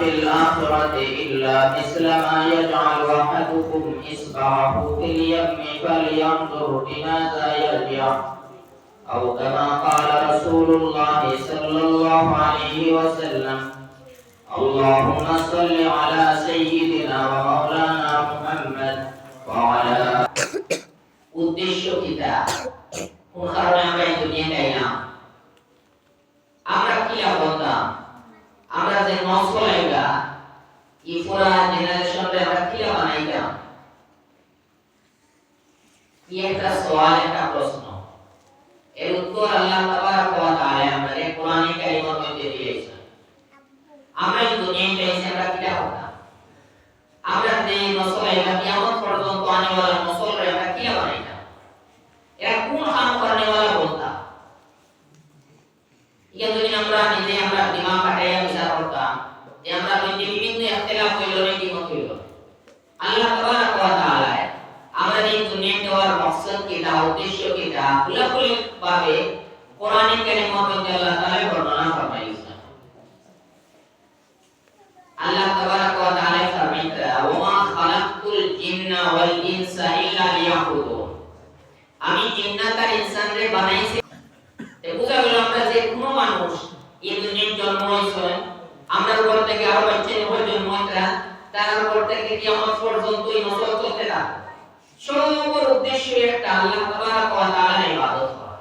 في الآخرة إلا مثل ما يجعل أحدكم إصبعه في اليم فلينظر بماذا يرجع أو كما قال رسول الله صلى الله عليه وسلم اللهم صل على سيدنا ومولانا محمد وعلى উদ্দেশ্য কিতা কোন কারণে আমরা এই দুনিয়াতে আইলাম আমরা কি লাভতাম আমরা যে নসল আইলা ই পুরা জেনারেশন রে আমরা কি বানাইগা কি একটা সওয়াল, একটা প্রশ্ন। এর উত্তর আল্লাহ তাআলা আমাদের কোরআনে কারিমের মধ্যে দিয়েছেন আমরা এই দুনিয়াতে এসে আমরা কি লাভতাম আমরা যে নসল আইলা কিয়ামত পর্যন্ত আনেওয়ালা নসল রে আমরা কি লাভ বানাইলাম এরা কোন কাম করনেওয়ালা বলতা ইয়া যদি আমরা নিজে আমরা দিমাগ খাটাইয়া বিচার করতাম যে আমরা মধ্যে বিভিন্ন ইখতিলাফ হইল নাকি মত হইল আল্লাহ তাবারাক ওয়া তাআলা আমাদের এই দুনিয়া দেওয়ার মকসদ কিটা উদ্দেশ্য কিটা খুলাখুলি ভাবে কোরআনে কারিমের মধ্যে আল্লাহ তাআলা বর্ণনা ফরমাইছেন আল্লাহ তাবারাক ওয়া তাআলা ফরমাইতা ওয়া মা খালাকতুল জিন্না ওয়াল ইনসা ইল্লা লিয়াবুদুন আমি জিন্নাত আর ইনসানরে বানাইছি এ বুঝা গেল আমরা যে কোনো মানুষ এই দুনিয়ার জন্ম হয়েছেন আমরা উপর থেকে আরও বাচ্চা নিয়ে জন্ম তার উপর থেকে কিয়ামত পর্যন্ত এই নসল চলতে সবার উদ্দেশ্য একটা, আল্লাহ তাবারাক ওয়া তাআলার ইবাদত করা।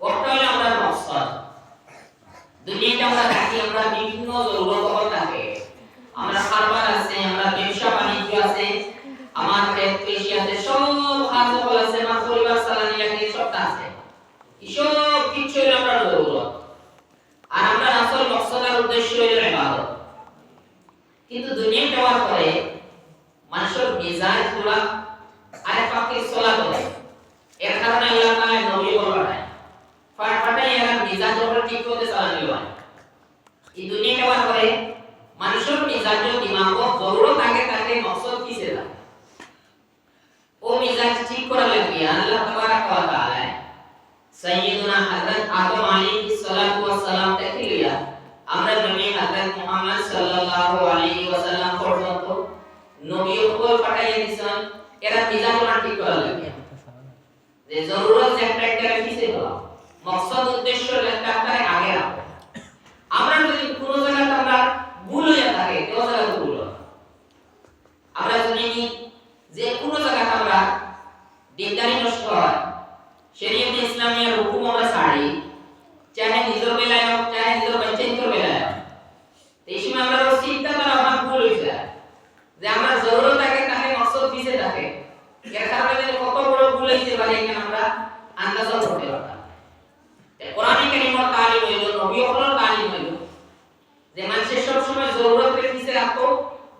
ওটা হলো আমরা মকসদ দুনিয়াতে আমরা থাকি, আমরা বিভিন্ন জরুরত থাকে। আমরা সার্ভার আছে আমরা ব্যবসা বাণিজ্য আছে আমার পেট পেশি আছে সব কাজ আছে আমার পরিবার চালানি লাগে সবটা আছে সব কিছু হলো আমরা জরুরত আর আমরা আসল মকসদ আর উদ্দেশ্য হলো ইবাদত কিন্তু দুনিয়া যাওয়ার পরে মানুষের মিজাজগুলা আরে পাকে চলা করে। এর কারণে আল্লাহ তাআলা নবী বলেন ফাটাই এর মিজাজ ওপর ঠিক করতে চালানি হয়। এই দুনিয়া যাওয়ার পরে মানুষের মিজাজ দিমাগ জরুরত আগে থাকে মকসদ কিসে যায় ও মিজাজ ঠিক করা লাগবে। আল্লাহ তাবারাক ওয়া তাআলা সাইয়্যিদুনা হযরত আদম আলাইহিস সালাতু ওয়াস সালাম থেকে লিয়া আমরা নবী হযরত মুহাম্মদ সাল্লাল্লাহু আলাইহি ওয়াসাল্লাম পর্যন্ত নবী উপর পাঠাইয়া দিছেন এরা ওনা ঠিক করা লাগবে যে জরুরত যে একটা একটা কিসে হলো মকসদ উদ্দেশ্য একটা একটা আগে রাখো। আমরা যদি কোনো জায়গাতে আমরা ভুল হয়ে থাকে কেউ জায়গাতে ভুল আমরা যদি যে কোনো জায়গাতে আমরা দিনদারি নষ্ট হয় শরীয়ত ইসলামিয়ার হুকুম আমরা ছাড়ি, চাহে নিজের বেলায় হোক চাহে নিজের বাচ্চাদের বেলায় হোক তো এই সময় আমরা চিন্তা করা আমার ভুল হয়ে যায় যে আমার জরুরত থাকে তাকে মকসদ পিছে থাকে এর কারণে কত বড় ভুল হইতে পারে এখানে আমরা আন্দাজ করতে পারতাম। কোরআনে কারিমের তালিম হইল, নবী হলোর তালিম হইল যে মানুষের সব সময় জরুরতের পিছে রাখতো?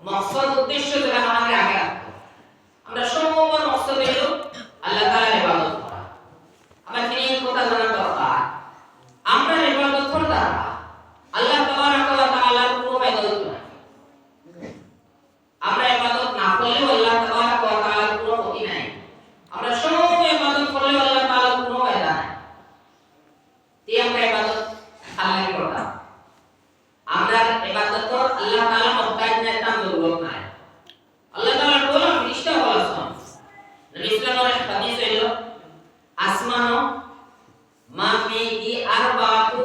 মকসদ, উদ্দেশ্য যেটা আমাদের আগে আমরা সময় মকসদ হইল আল্লাহ তাআলার ইবাদত করা। আমার এই কথা জানা দরকার। আমরা ইবাদত করতে আল্লাহ তাবারাক ওয়া তাআলার কোনো ফায়দা হইতো না আমরা ইবাদত না করলেও আল্লাহ তাবারাক ওয়া তাআলার কোনো ক্ষতি নাই আমরা সময় ইবাদত করলেও আল্লাহ তাআলার কোনো ফায়দা নাই তে আমরা ইবাদত আল্লাহকে করতাম আমরা ইবাদত তো আল্লাহ তাআলা মহতাজ না তাম জরুরত নাই আল্লাহ তাআলা বলেন ফিরিস্তা বলেছেন নবী ইসলামের হাদিস হইল আসমানো মা ফিহি আরবাতু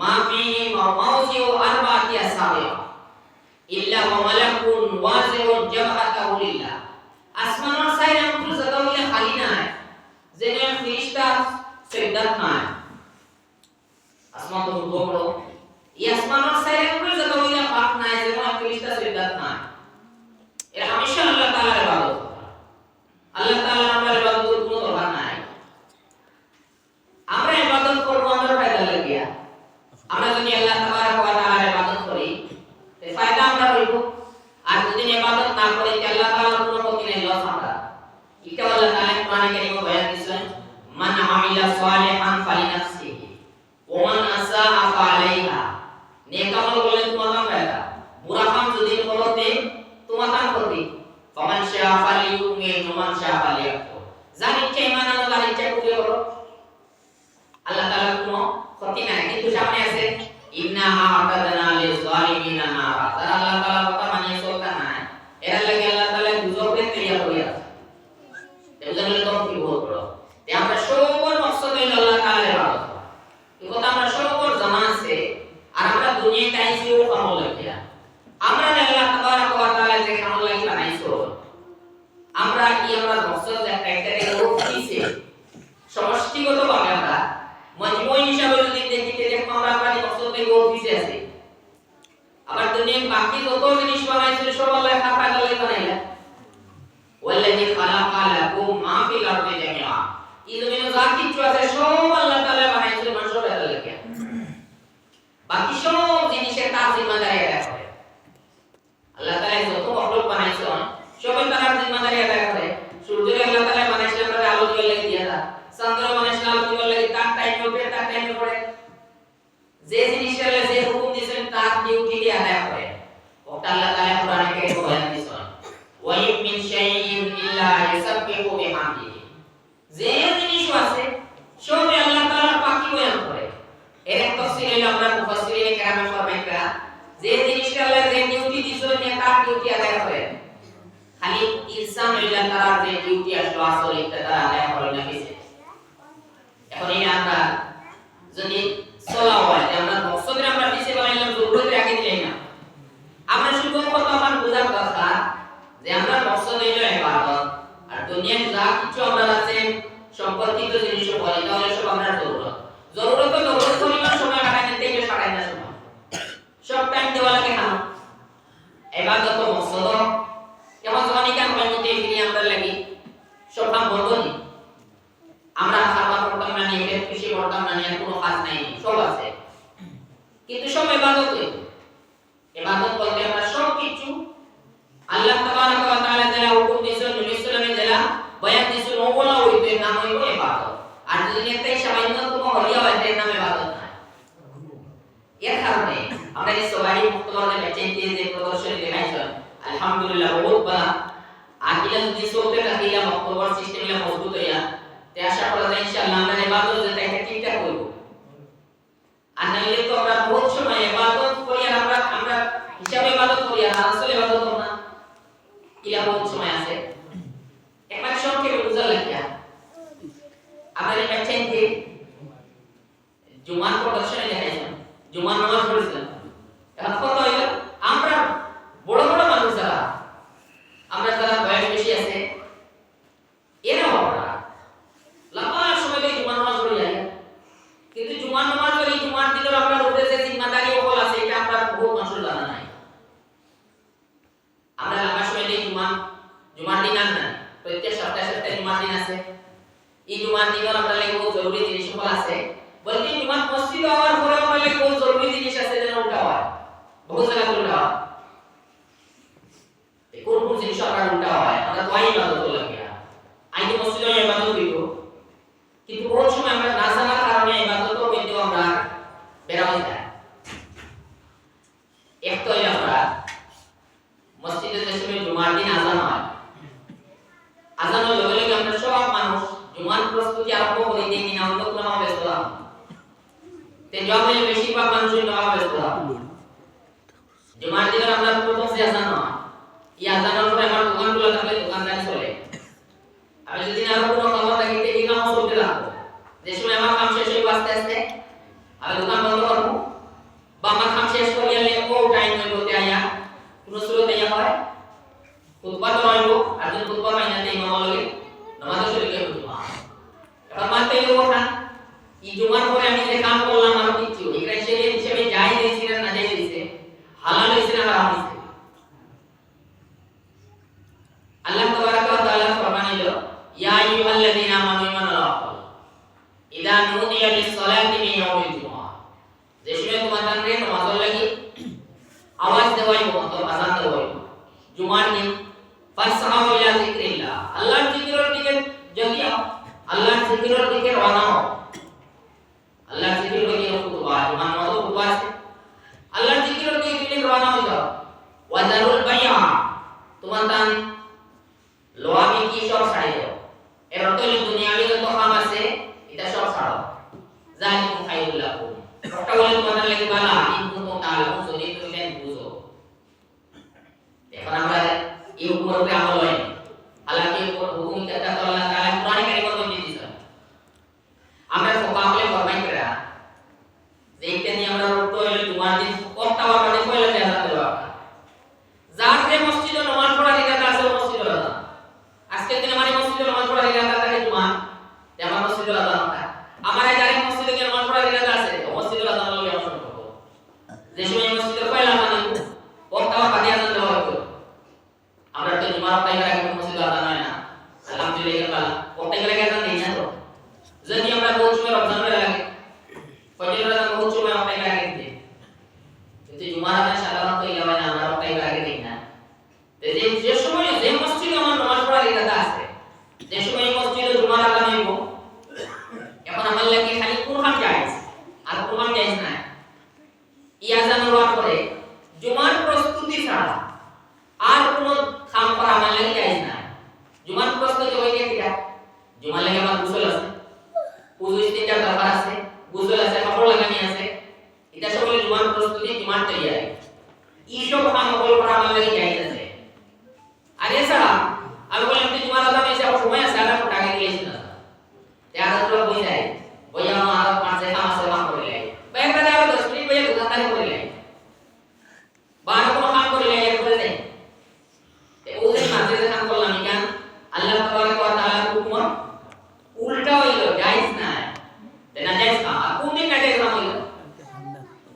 মা ফিহি মাউজিউ আরবাতি আসাবিয়া ইল্লা ওয়া মালাকুন ওয়াজিউন জাবহাতাহু লিল্লাহ আসমানোর সাইড আমকুল জায়গা হইলে খালি নাই যেন ফিরিস্তা সিদ্ধাত নাই আসমান তো বড় এই আসমানোর সাইড আমকুল জায়গা হইলে পাক নাই যেন ফিরিস্তা সিদ্ধাত নাই আমিলা সালিহান ফালিনাফসি। ওমান আসাআ ফালাইহা। নেকামল বলে তোমাদান রাখা মুরাহাম যদি বলতে তোমাদান করবে ফামান শাআ ফালিয়ুমিন ওমান শাআ ফালিয়াকফুর। যার ইচ্ছা ঈমান আনো যার ইচ্ছা কুফরি করো আল্লাহ তাআলা কোনো ক্ষতি নাই, কিন্তু সামনে আছে, ইন্নাহা আতাদনা লিযালিমিনা নারা। তার আল্লাহ তাআলা আল্লাহ ইসলামিল্লাহ তারা যে ডিউটি আসলো এটা তারা আদায় করে এখন এই আমরা যদি সলা হয় আমরা আমরা বানাইলাম দিলাই না। আমরা শুধু কত আমার বোঝার কথা যে আমরা মকসদ হইল আর দুনিয়ার যা কিছু আমরা আছে, সম্পর্কিত জিনিস বলে। তাহলে বহুত সময় ইবাদত আমরা আমরা হিসাবে ইবাদত করি আর আসলে ইবাদত आई मागतो लागल्या आई ते बसलेलं ये जो वन फोर एम जी काम को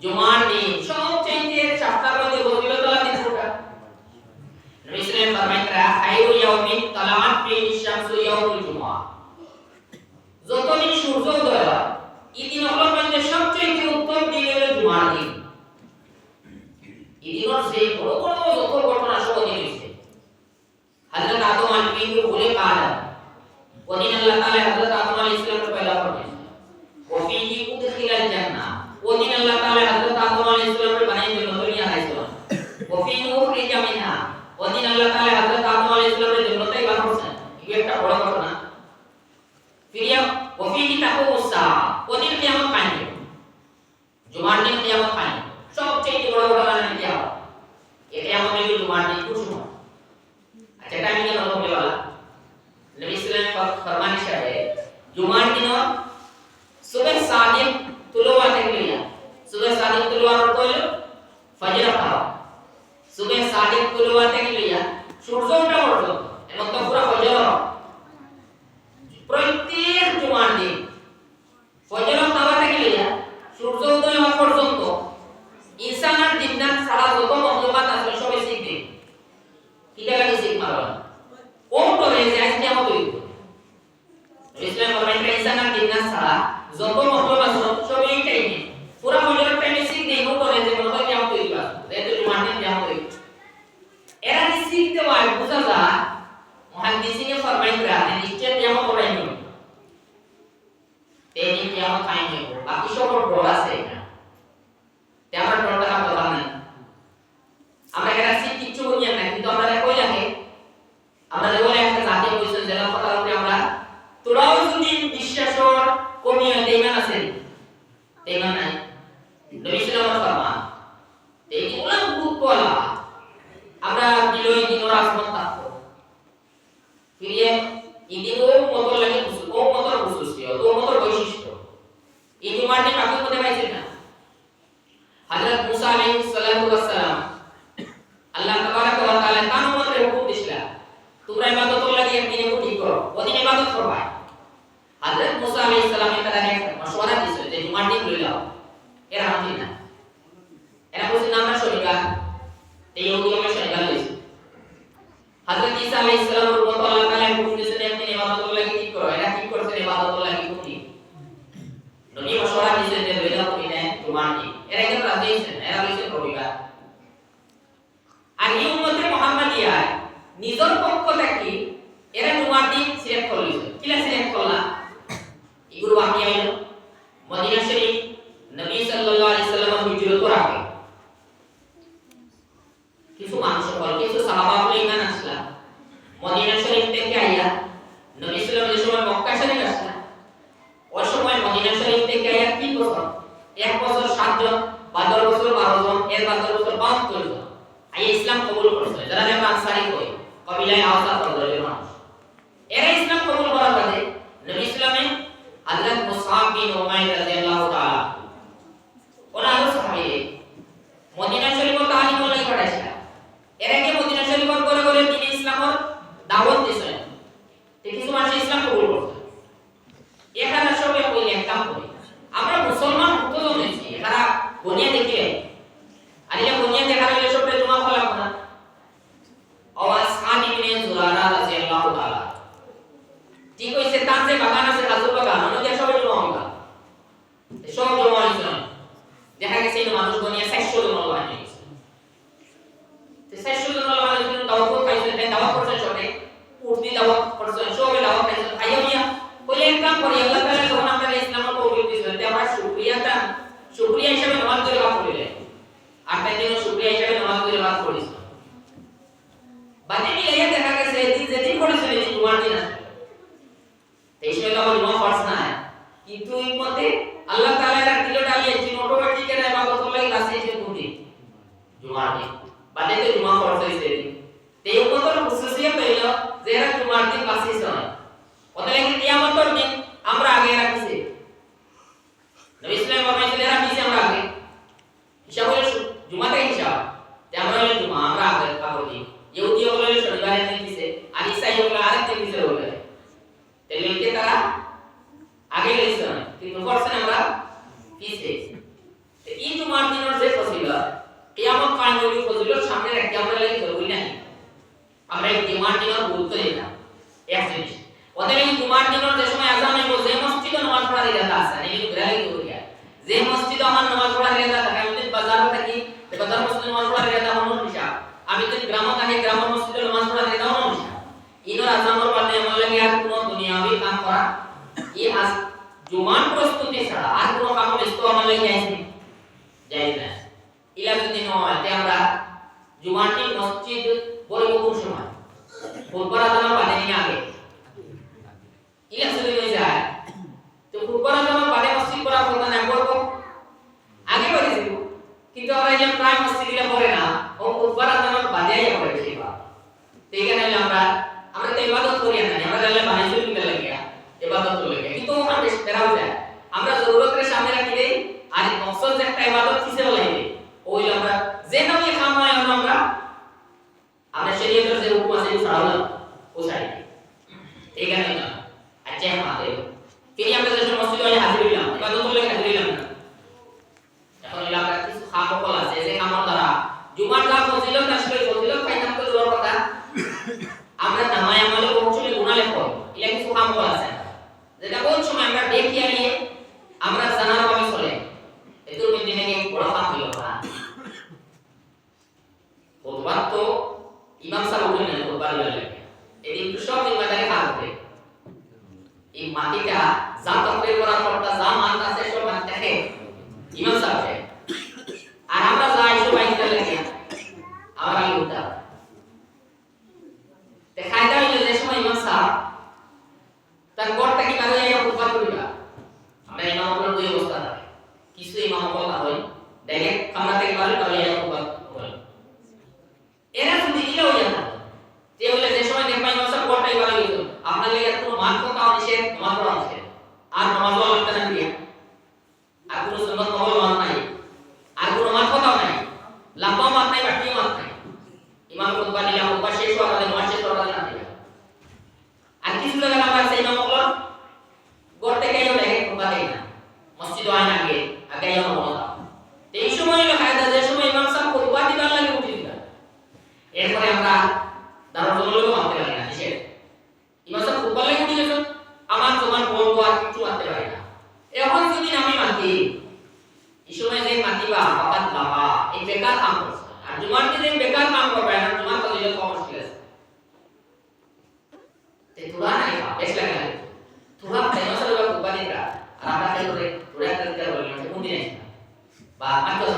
জুমার নেই। তেনি কেমন খাই নি বাকি সব ডর আছে এখানে তে আমরা ডরটা কাম করলাম না আমরা এরা শিখ কিচ্ছু বলি না কিন্তু আমরা কই লাগে আমরা বলে একটা জাতীয় পরিচয় জেলা কথা আমরা তোরাও যদি বিশ্বাসর কমিয়ে ইমান আছে ইমান নাই নবী সাল্লাল্লাহু ফরমান এইগুলা গুরুত্বলা আমরা দিলই দিনর আসমান থাকব ফিরিয়ে ইদিন ও মতর লাগে ও মতর বৈশিষ্ট্য ও মতর বৈশিষ্ট্য এই জুমাটি কাকে মধ্যে পাইছে না হযরত মুসা আলাইহিস সালাতু ওয়াস সালাম আল্লাহ তাবারাক ওয়া তাআলা তার মধ্যে হুকুম দিছিলা তোমরা ইবাদত লাগি একদিনে ঠিক করো ওদিন ইবাদত করবা হযরত মুসা আলাইহিস সালামের কাছে এক মশওয়ারা দিছিল যে জুমার দিন লই লাও এরা মানতি না এরা বলছে না আমরা শনিবার এই ইহুদি আমরা শনিবার লইছি হযরত ঈসা আলাইহিস সালামের উপর আল্লাহ তাআলা হুকুম দিয়েছেন একদিন ইবাদত লাগি ঠিক করো এরা ঠিক করছে ইবাদত লাগি কোনটি নবী মশওয়ারা দিয়েছেন যে লই লাও তুমি না জুমার দিন এরা কিন্তু রাজি হইছেন এরা লইছে রবিবার আর এই উম্মতে মুহাম্মাদিয়ায় নিজের পক্ষ থেকে এরা জুমার দিন সিলেক্ট করলিছে কিলা সিলেক্ট করলা এগুলো বাকি আইলো মদিনা শরীফ নবী সাল্লাল্লাহু আলাইহি সাল্লাম হিজরত আগে কিছু মানুষ বল কিছু সাহাবা বলে ইমান আসলা মদিনা শরীফ থেকে আইয়া নবী সাল্লাল্লাহু আলাইহি সময় মক্কা শরীফ আসলা ওই সময় মদিনা শরীফ থেকে আইয়া তিন বছর এক বছর সাতজন বাদর বছর বারো জন এর বাদর বছর বাহাত্তর জন আইয়া ইসলাম কবুল করছে যারা আমরা আনসারি কই কবি কবিলায় আওসাফ দলের মানুষ এরা ইসলাম কবুল করার বাদে নবী ইসলামে হযরত মুসআব বিন উমাইর রাদিয়াল্লাহু তাআলা ওনারও সাহাবী মদিনা শরীফ তালিম লাগি পাঠাইছিল এর আগে মদিনা শরীফ করে করে তিনি ইসলামের দাওয়াত দিয়েছেন তো কিছু মানুষ ইসলাম কবুল করছে এখানে সবে কইলে এক কাম করি আমরা মুসলমান মুক্ত জমেছি এখানে বনিয়া দেখিলে আর এটা বনিয়া দেখার হলে সবে জমা ফলা না আওয়াজ খান ইবনে জুরারা রাদিয়াল্লাহু তাআলা ঠিক হইছে তার যে বাগান আছে রাজুর বাগান ওখানে সবে জমা হইবা সব জমা হইছে দেখা গেছে এই মানুষ বনিয়া 600 জন লোক আনে গেছে তো 600 জন লোক আনে জন্য দাওয়াত খাইছে তাই দাওয়াত করছে সবে উর্দি দাওয়াত করছে সবে দাওয়াত খাইছে আইয়া মিয়া কইলে এক কাম করি আল্লাহ তাআলা যখন আমরা ইসলামের তৌফিক দিয়েছেন তে আমরা শুকরিয়াটা শুকরিয়া হিসেবে নামাজ ধরে বাদ করিলে তাই জন্য শুকরিয়া হিসেবে নামাজ ধরে বাদ করিস বাদে মিলাইয়া দেখা গেছে এদিন যেদিন করেছিল এদিন জুমার দিন আসলে এই সময় তো আমার জুমা না। কিন্তু এর মধ্যে আল্লাহ তাআলা এর দিল ডালিয়ে যে অটোমেটিক এর ইবাদত লাগি লাসে এসে দুটি জুমার দিন। বাদে তো জুমা ফরজ হইছে এই মতন খুশুসিয়ত হইল যে এরা জুমার দিন লাসে হয়। লাগি কিয়ামতের দিন আমরা আগে রাখছি নবী ফরমাইছিল এরা পিছে, আমরা আগে হিসাব হলো শু- জুমাতে হিসাব তে আমরা হলো জুমা আমরা আগে কাপড় দিই ইহুদি হলো শনিবারের দিন পিছে আর ইসাই হলো আরেক দিন পিছে হলো তাহলে এতে তারা আগে লইছে না কিন্তু করছেন আমরা পিছে তো এই জুমার দিনের যে ফজিলত কিয়ামত কায়েমের ফজিলত সামনে রাখতে আমরা লাগি জরুরি নাই আমরা এই জুমার দিনের গুরুত্ব দিই না এক জিনিস ওদের এই জুমার দিনের যে সময় আজান হইব যে মসজিদে নামাজ পড়ার ইরাদা আছে না এই ঘুরে লাগি জরুরি যে মসজিদে আমার নামাজ পড়ার ইরাদা থাকে আমি যদি বাজারে থাকি তো বাজার মসজিদে নামাজ পড়ার ইরাদা আমার মসজিদে নামাজ পড়ার ইরাদা আমার হিসাব ইনোর আজানোর বাদে আমার লাগে আর কোনো দুনিয়াবি কাম করা। এই আজ জুমান প্রস্তুতি ছাড়া আর কোনো কাম ব্যস্ত লাগে যাইছে যাই না ইলা যদি নয় আমরা জুমানটি মসজিদ বড় কোন সময়? ফুটবল বাদে নিয়ে আগে। ইলা যদি হয়ে যায়। তো ফুটবল আজানোর বাদে মসজিদ করা কথা না করব আগে করে দিব কিন্তু আমরা এই মসজিদ দিলে পড়ে না ও ফুটবল আজানোর বাদে আইয়া পড়ে সেবা তো এখানে আমরা আমরা তো ইবাদত করি না আমরা তাহলে বানাইছিল কিনা লাগিয়া ইবাদত তো লাগে কিন্তু আমরা বেশ তেরাও যায় আমরা জরুরতের সামনে রাখি দেই আর অসল একটা ইবাদত কিসে বলাই দেই ওই আমরা যে নামে খাম হয় আমরা আমরা শরীয়তের যে হুকুম আছে ছাড়াও না ও ছাড়ি এখানে না আচ্ছা আমাদের তিনি আমরা যে মসজিদে আজ হাজির হইলাম ইবাদত করলে হাজির হইলাম না এখন হইল আমরা কিছু খামকল আছে যে খামার দ্বারা জুমার যা ফজিলত আসলে ফজিলত খাইতাম তো দূরের কথা আমরা নামায় আমলে পৌঁছলে গুনাহ লেখো এলা কিছু কাম করা আছে যেটা কোন সময় আমরা দেখিয়া নিয়ে আমরা জানার ভাবে চলে এতুর মধ্যে নাকি বড় কাম হইল না খুতবার তো ইমাম সাহেব উঠে নেন খুতবার লাগে এদিন তো সব জিম্মাদারি কাজ হবে এই মাটিটা যা তকরির করার পরটা যা মান আছে সব মান দেখে ইমাম সাহেব আর আমরা যাই সবাই লাগে আমরা আগে উঠতে হবে তে খাইদা হইল যে সময় ইমাম সাহেব তার গড়টা কি বারো জায়গা ফুটপাত করিবা আমরা ইমাম হলো দুই অবস্থা থাকে কিছু ইমাম হল না হয় ডাইরেক্ট কামরা থেকে বারো বারো জায়গা ফুটপাত হয় এরা যদি ইলা হইয়া থাকে যে হইলে যে সময় দেখবা ইমাম সাহেব গড়টাই বারো গেছিল আপনার লেগে কোনো মান কথা নিষেধ নামাজ পড়া নিষেধ আর নামাজ পড়া লাগতে না দিয়া আর কোনো সুন্নত নহল মান নাই আর কোনো মান কথাও নাই লম্বা মান নাই বাটিও মান নাই ইমাম খুতবা নিলাম খুতবা শেষ হওয়ার আগে নয় শেষ হওয়ার আগে না দিলাম আর কিছু জায়গা আমরা সেই ইমাম হলো গড় থেকে এলো দেখে খুতবা দেয় না মসজিদ হয় না আগে আগে এলো মনে দাও তো এই সময় হলো কায়দা যে সময় ইমাম সাহেব খুতবা দিবার লাগে উঠে দিলাম এরপরে আমরা দারুল জলকে মানতে পারি না নিষেধ ইমাম সাহেব খুতবা লাগে উঠে গেছেন তোমার বলব আর কিছু মানতে পারি না। এখন যদি আমি মাতি, এই সময় যে মাতিবা হঠাৎ বাবা, এই বেকার কাম করছে। আর জুমার দিনে বেকার কাম করবে না, জুমার কাজে কম মুশকিল আছে। তোরা নাই বেশ লাগে তোরা তেনো সরে বা আর আমরা খাই করে তোরা একটা বলি না। কোন দিন বা সকালে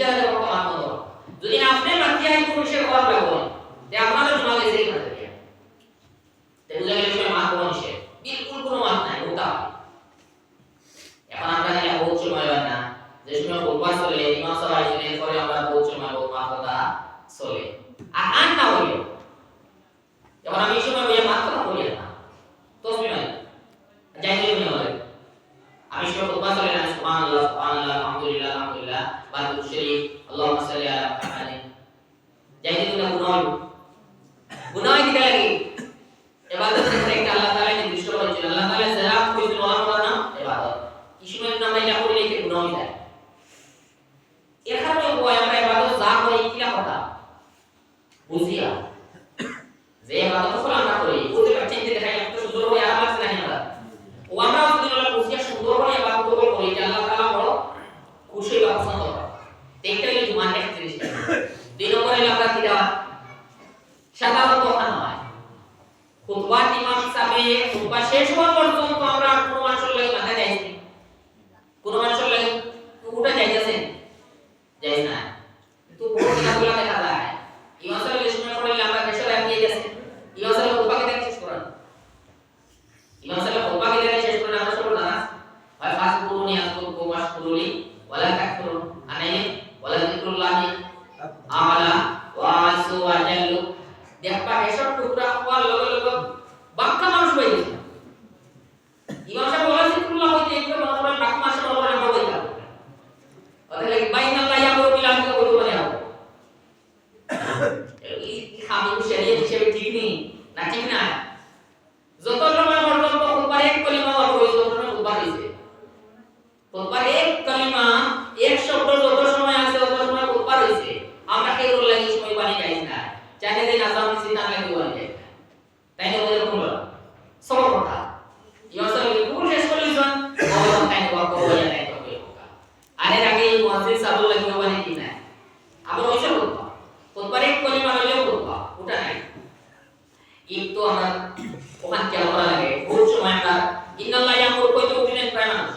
ವಿಚಾರದ ಮಾತನಾಡೋದು যদি ನಾ ಅಷ್ಟೇ ಮಧ್ಯಾಹ್ನ ಪುರುಷ ಹೋಗಬೇಕು ಯಾವಾಗ ಮಾತಾಡಿದ್ರೆ যে ইবাদত ফল আমরা করি বুঝতে পারছেন যে দেখাই একটা সুন্দর হয়ে আর লাগছে না আমরা ও আমরা যদি আমরা বুঝিয়া সুন্দর করে ইবাদত করি যে আল্লাহ তাআলা বড় খুশি বা পছন্দ করে দেখতে হলে জুমান একটা জিনিস দুই নম্বরে আমরা কি দেওয়া সাধারণত ওখানে হয় খুতবা ইমাম হিসাবে খুতবা শেষ হওয়া পর্যন্ত আমরা কোনো মানুষের লাগে মাথা যাইছি কোনো মানুষের লাগে উঠে যাইতেছে যাই না কিন্তু বড় কিতাবগুলো দেখা যায় ইমাম সাহেব এই সময় পড়লে আমরা দেশে লাগিয়ে গেছে ইমাম সাহেব খুতবাকে দেখে শেষ করেন ইমাম সাহেব খুতবাকে দেখে শেষ করেন আমরা সব জানা হয় ফাস কুরুনি আসকুর কুমাস কুরুলি ওয়ালা তাকফুরুন আনাইনি ওয়ালা যিকরুল্লাহি আমালা ওয়া আসু ওয়া জাল্লু দেখবা এসব টুকরা হওয়ার লগে লগে বাক্কা মানুষ হয়ে গেছে ইমাম সাহেব ওয়ালা যিকরুল্লাহ হইতে একটু মনে করেন বাক্কা মানুষ মনে করেন আমরা হইতে হবে অতএব বাইন আল্লাহ ইয়ামুরু বিল আদলি ওয়া ইহসানি হবে এই খামি শরীয়ত হিসেবে ঠিক নেই না ঠিক না যত সময় পর্যন্ত খুতবার এক কলিমা অর্থ হয়েছে তত সময় খুতবা হয়েছে খুতবার এক কলিমা এক শব্দ যত সময় আছে তত সময় খুতবা হয়েছে আমরা কে রোল লাগি সময় বানি যাই না জানে যে নাজাম সিদ্ধান্ত লাগি বানি যাই না তাই না বলে কোন সব কথা ইমাম পুরো শেষ করলি শুন ও তাই না বাবা বলে তাই তো আরে আগে এই মুয়াজ্জিন সাবুল লাগি বানি কি না আবার ওইসব খুতবা খুতবার এক কলিমা হইলেও খুতবা ওটা নাই একটু আমার ওখান খেয়াল করা লাগে বহুত সময় আমরা ইন্নাল্লাহ ইয়ামুর কইতে উঠিলেন প্রায় মানুষ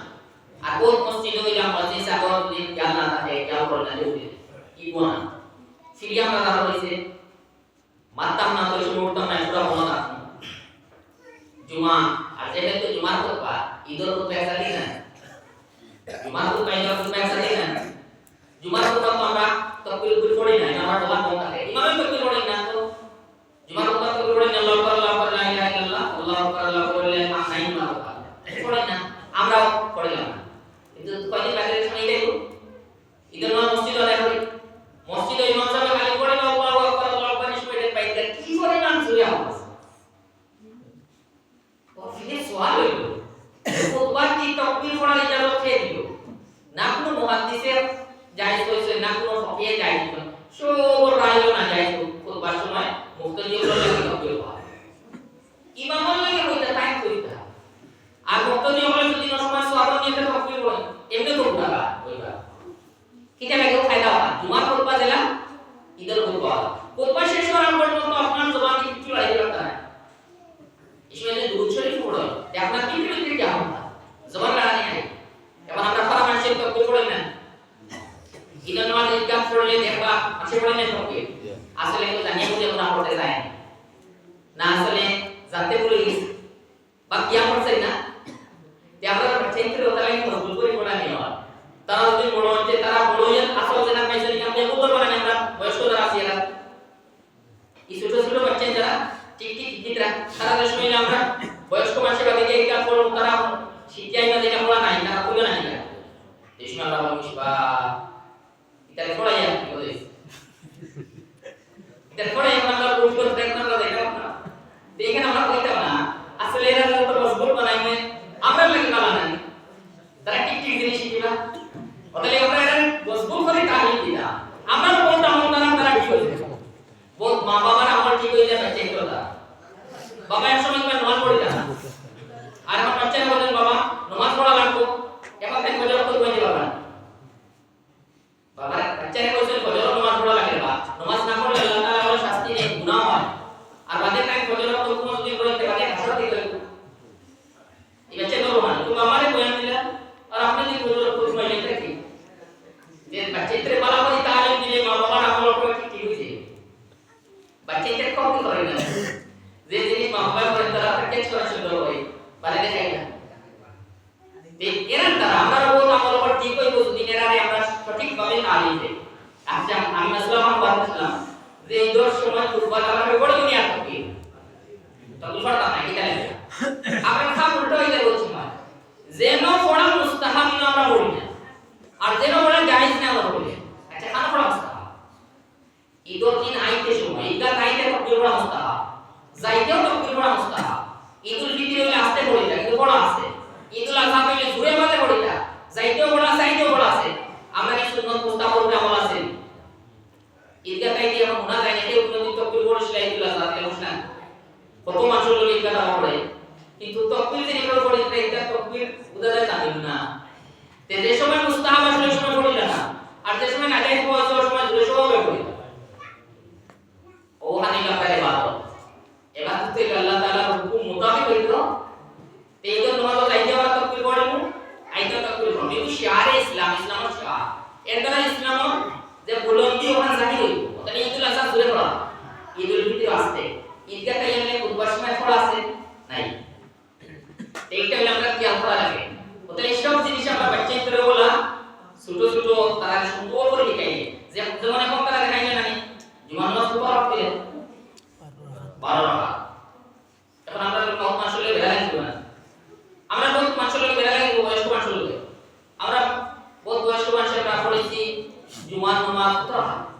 আর বহুত মসজিদে হইলাম মসজিদ সাগর দিন খেয়াল না থাকে খেয়াল করে না দেখবে কি গোনা সিরিয়া আমরা দাঁড়া হয়েছে মারতাম না তো সময় উঠতাম না পুরো আমরা তকবির করে না আমার দোকান কম থাকে ইমামে তকবির পড়ি না তো জুমার কথা তো পড়ে না আল্লাহু আকবার আল্লাহু আকবার লা ইলাহা ইল্লাল্লাহ আল্লাহু আকবার আল্লাহু আকবার লা ইলাহা ইল্লাল্লাহ পড়ে না আমরাও পড়লাম না কিন্তু কয়দিন বাকি সময় দেখো ঈদের নামাজ মসজিদ আদায় করি মসজিদ ইমাম সাহেব খালি পড়ে না আল্লাহু আকবার আল্লাহু আকবার সময় পাইতে কি করে নাম জুড়ে আওয়াজ ও ফিরে সওয়াল হইল খুতবার কি তাকবীর পড়ার ইজাজত কে দিল না কোনো মুহাদ্দিসের জায়েজ কইছে না কোনো ফকিহে জায়েজ কইছে সব রাইলো না জায়েজ খুতবার সময় মুক্তাদি হলো লাগে তাকবীর পড়া ইমামর লাগে হইতা টাইম কইতা আর বক্তব্য হলে যদি কোনো সময় সোয়াদও নিয়ে থাকে বক্তব্য বলে? এমনি তো উঠাবা ওইবার কিটা লাগে ফায়দা হবা জুমার খুতবা দিলাম ঈদের খুতবা হলো খুতবা শেষ করার পর্যন্ত আপনার জবান কিছু লাগবে না তাই ইসমাইল দুরূদ শরীফ পড়ল তে আপনার কি বিরুদ্ধে কি হবে জবান লাগানি নাই। এবার আমরা ফারা মানুষের তো পড়ই না। ঈদের নামাজ ইকাম পড়লে দেখবা আসলে জানিয়ে বুঝে আমরা যায় না। আসলে জানতে ভুলে গেছি। বা কিয়া পড়ছে না। লাগে ভুল করে পড়া নেই আর তারা যদি বড় হচ্ছে তারা বড় হয়ে আসল জানা পাইছে কি আমরা ভুল করব না আমরা বয়স্ক যারা আছি এরা এই ছোট ছোট বাচ্চা যারা ঠিক ঠিক চিত্রা তারা যে সময় আমরা বয়স্ক মানুষের বাকি যে কাজ করব তারা শিখিয়াই না যেটা পড়া নাই তারা কইবে না এটা এই সময় আমরা বলছি বা এটা আর কি বলে এটা পড়াই আমরা ভুল করে দেখনা আমরা দেখলাম না দেখেন আমরা কইতাম না আসলে এরা তো মজবুত বানাইবে আমরা লাগি বালা নাই তারা ঠিক ঠিক জিনিস শিখিবা ওটালে আমরা এরা মজবুত করে তালিম দিলা। আমরা বলতে আমল দ্বারা তারা কি হয়ে বল মা বাবার আমল ঠিক হয়ে যাবে করে দাও বাবা এক সময় নামাজ পড়ে না? আর আমার বাচ্চারা বলেন, বাবা, নমাজ পড়া লাগবো এখন তাই ফজর তো কইতে পারবা বাবা বাচ্চারা কইছেন ফজর নামাজ পড়া লাগে বা নামাজ না পড়লে আল্লাহ তাআলা বলে শাস্তি নেই গুনাহ হয় আর বাদে তাই ফজর তো কোনো যদি পড়তে বাদে হাসতে কইল এই বাচ্চা তো মানে তুমি আমারে বয়ান দিলা আর আপনি যদি ফজর তো কইলে কি যে বাচ্চাদের বলা হয় তালিম দিলে মা বাবার আমল করে কি ঠিক হইছে বাচ্চাদের কপি করে না যে জিনিস মা বাবা করে তারা ক্যাচ করা শুরু করে মানে দেখাই না। এরা তারা আমরা বহুত আমল করে ঠিক হইব, যদি এরা আমরা সঠিক ভাবে তালিম দেই আচ্ছা আমি আসলাম আমার কথা ছিলাম যে দশ সময় ফুটবল আমরা বড় দুনিয়া থাকি তকবির পড়তাম না কিতা লাগে আমরা খাম উল্টো হয়ে গেল সময় যেন পড়া মুস্তাহাব না আমরা পড়ি না, আর যেন পড়া জায়েজ না আমরা না। আচ্ছা খানা পড়া মুস্তাহাব। ঈদের দিন আইতে সময় ঈদগাহ আইতে তকবির পড়া মুস্তাহাব? যাইতেও তকবির পড়া মুস্তাহাব ঈদুল ফিতর হইলে আসতে পড়ি না কিন্তু পড়া আছে। ঈদুল আযহা হইলে জুড়ে বাজে পড়ি না যাইতেও পড়া আছে, আইতেও পড়া আছে। আমরা কি সুন্নত মুস্তাহাব উপরে আমল আছে? ঈদগাহ আইতে এখন মুনা যায় না কেউ কোনদিন তকবির পড়েছিল ঈদুল আযহা তে মুসলাম কত মানুষ হলো ঈদগাহ নামা পড়ে কিন্তু তকবির যে নিকট পড়ি না ঈদগাহ তকবির উদারে জানিল না। তে যে সময় মুস্তাহাব আসলে সময় পড়িল না। আর যে সময় নাজায়েজ হওয়া ওই সময় জুড়ে সবাই পড়িল। উপলব্ধি ওখানে জাহির হইব তাহলে ঈদুল আজহা জুড়ে পড়া। ঈদুল ফিতর আসতে ঈদগা কাইয়ামে খুতবার সময় পড়া আছে? নাই। এইটা হলো আমরা কি আলফা লাগে? তাহলে সব জিনিস আমরা বাচ্চা ইতরে বলা ছোট ছোট, তারা সুন্দর করে লিখাই যে যেমন এখন তারা দেখাই না নি? জুমার নামাজ তো পড়া হবে বারো টাকা এখন আমরা কত মাস হলে বেড়া লাগবে না? আমরা কত মাস হলে বেড়া লাগবে বয়স্ক মাস হলে আমরা বহুত বয়স্ক মাসে আমরা পড়েছি Jumat Jumat terakhir.